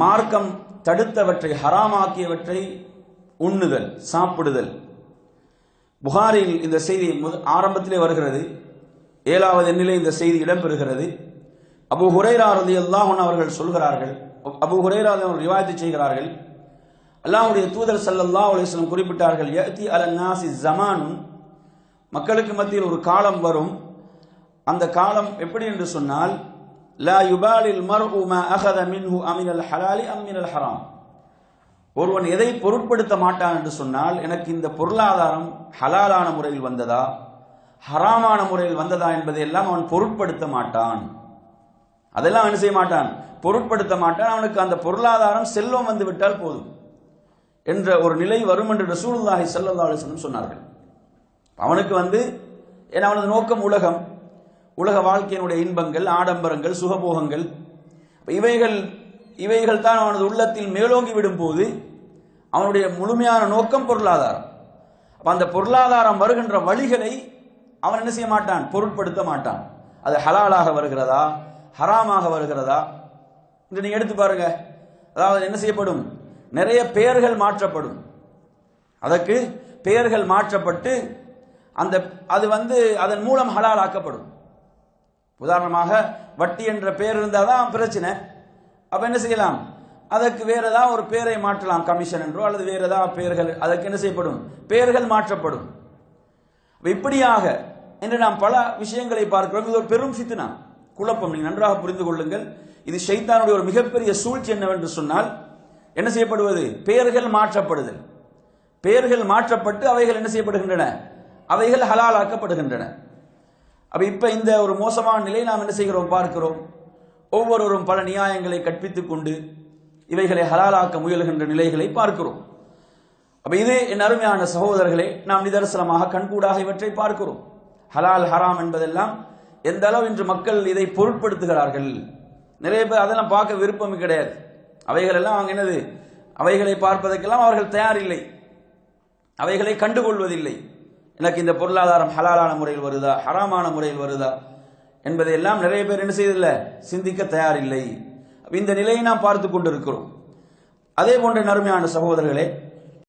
மார்க்கம் தடுத்தவற்றை ஹராமாக்கியவற்றை உண்ணுதல் சாப்பிடுதல். புகாரில் இந்த செய்தி ஆரம்பத்திலே வருகிறது. ஏழாவது எண்ணிலே இந்த செய்தி இடம்பெறுகிறது. அபு ஹுரேரா ரதி அல்லாஹன் அவர்கள் சொல்கிறார்கள் அபு ஹுரேரா அவர்கள் ரிவாயத்து செய்கிறார்கள் அல்லாஹுடைய தூதர் சல்லல்லா அலிஸ்லம் குறிப்பிட்டார்கள் யஅதி அலன் நாசி ஜமானும் மக்களுக்கு மத்தியில் ஒரு காலம் வரும். அந்த காலம் எப்படி என்று சொன்னால் லா யுபாலில் மர்உ மா அகத மின்ஹு அமினல் ஹலாலி அம்மினல் ஹராம் ஒருவன் எதை பொருட்படுத்த மாட்டான் என்று சொன்னால் எனக்கு இந்த பொருளாதாரம் ஹலாலான முறையில் வந்ததா? ஹராமான முறையில் வந்ததா என்பதை எல்லாம் அவன் பொருட்படுத்த மாட்டான். அதெல்லாம் அவன் செய்ய மாட்டான். பொருட்படுத்த மாட்டான். அவனுக்கு அந்த பொருளாதாரம் செல்வம் வந்து விட்டால் போதும் என்ற ஒரு நிலை வரும் என்று ரசூலுல்லாஹி ஸல்லல்லாஹு அலைஹி சொன்னார்கள். அவனுக்கு வந்து ஏன்னா அவனது நோக்கம் உலகம். உலக வாழ்க்கையினுடைய இன்பங்கள் ஆடம்பரங்கள் சுகபோகங்கள். இவைகள் இவைகள் தான் அவனது உள்ளத்தில் மேலோங்கி விடும் போது அவனுடைய முழுமையான நோக்கம் பொருளாதாரம். அப்போ அந்த பொருளாதாரம் வருகின்ற வழிகளை அவன் என்ன செய்ய மாட்டான்? பொருட்படுத்த மாட்டான். அது ஹலாலாக வருகிறதா? ஹராமாக வருகிறதா? இன்று நீங்கள் எடுத்து பாருங்க. அதாவது என்ன செய்யப்படும்? நிறைய பெயர்கள் மாற்றப்படும். அதற்கு பெயர்கள் மாற்றப்பட்டு அந்த அது வந்து அதன் மூலம் ஹலால் ஆக்கப்படும். உதாரணமாக வட்டி என்ற பெயர் இருந்தால் தான் பிரச்சனை. அப்ப என்ன செய்யலாம்? அதற்கு வேற ஏதாவது ஒரு பேரை மாற்றலாம் கமிஷன் என்றோ அல்லது வேற ஏதாவது பெயர்கள் அதற்கு என்ன செய்யப்படும்? பெயர்கள் மாற்றப்படும். இப்படியாக என்று நாம் பல விஷயங்களை பார்க்கிறோம். இது ஒரு பெரும் ஃபித்னா குழப்பம். நீங்கள் நன்றாக புரிந்து கொள்ளுங்கள். இது ஷைத்தானுடைய ஒரு மிகப்பெரிய சூழ்ச்சி என்னவென்று சொன்னால் என்ன செய்யப்படுவது? பெயர்கள் மாற்றப்படுதல். பெயர்கள் மாற்றப்பட்டு அவைகள் என்ன செய்யப்படுகின்றன? அவைகள் ஹலாலாக்கப்படுகின்றன. அப்போ இப்போ இந்த ஒரு மோசமான நிலையை நாம் என்ன செய்கிறோம்? பார்க்கிறோம். ஒவ்வொருவரும் பல நியாயங்களை கற்பித்துக் கொண்டு இவைகளை ஹலாலாக்க முயல்கின்ற நிலைகளை பார்க்கிறோம். அப்போ இது என் அருமையான சகோதரர்களே நாம் நிதர்சனமாக கண்கூடாக இவற்றை பார்க்கிறோம். ஹலால் ஹராம் என்பதெல்லாம் எந்த அளவு இன்று மக்கள் இதை பொருட்படுத்துகிறார்கள்? நிறைய பேர் அதெல்லாம் பார்க்க விருப்பம் கிடையாது. அவைகளெல்லாம் அவங்க என்னது? அவைகளை பார்ப்பதற்கெல்லாம் அவர்கள் தயாரில்லை. அவைகளை கண்டுகொள்வதில்லை. எனக்கு இந்த பொருளாதாரம் ஹலாலான முறையில் வருதா ஹராமான முறையில் வருதா என்பதை எல்லாம் நிறைய பேர் என்ன செய்ததில்லை சிந்திக்க தயாரில்லை. இந்த நிலையை நாம் பார்த்து கொண்டிருக்கிறோம். அதே போன்ற நறுமையான சகோதரர்களே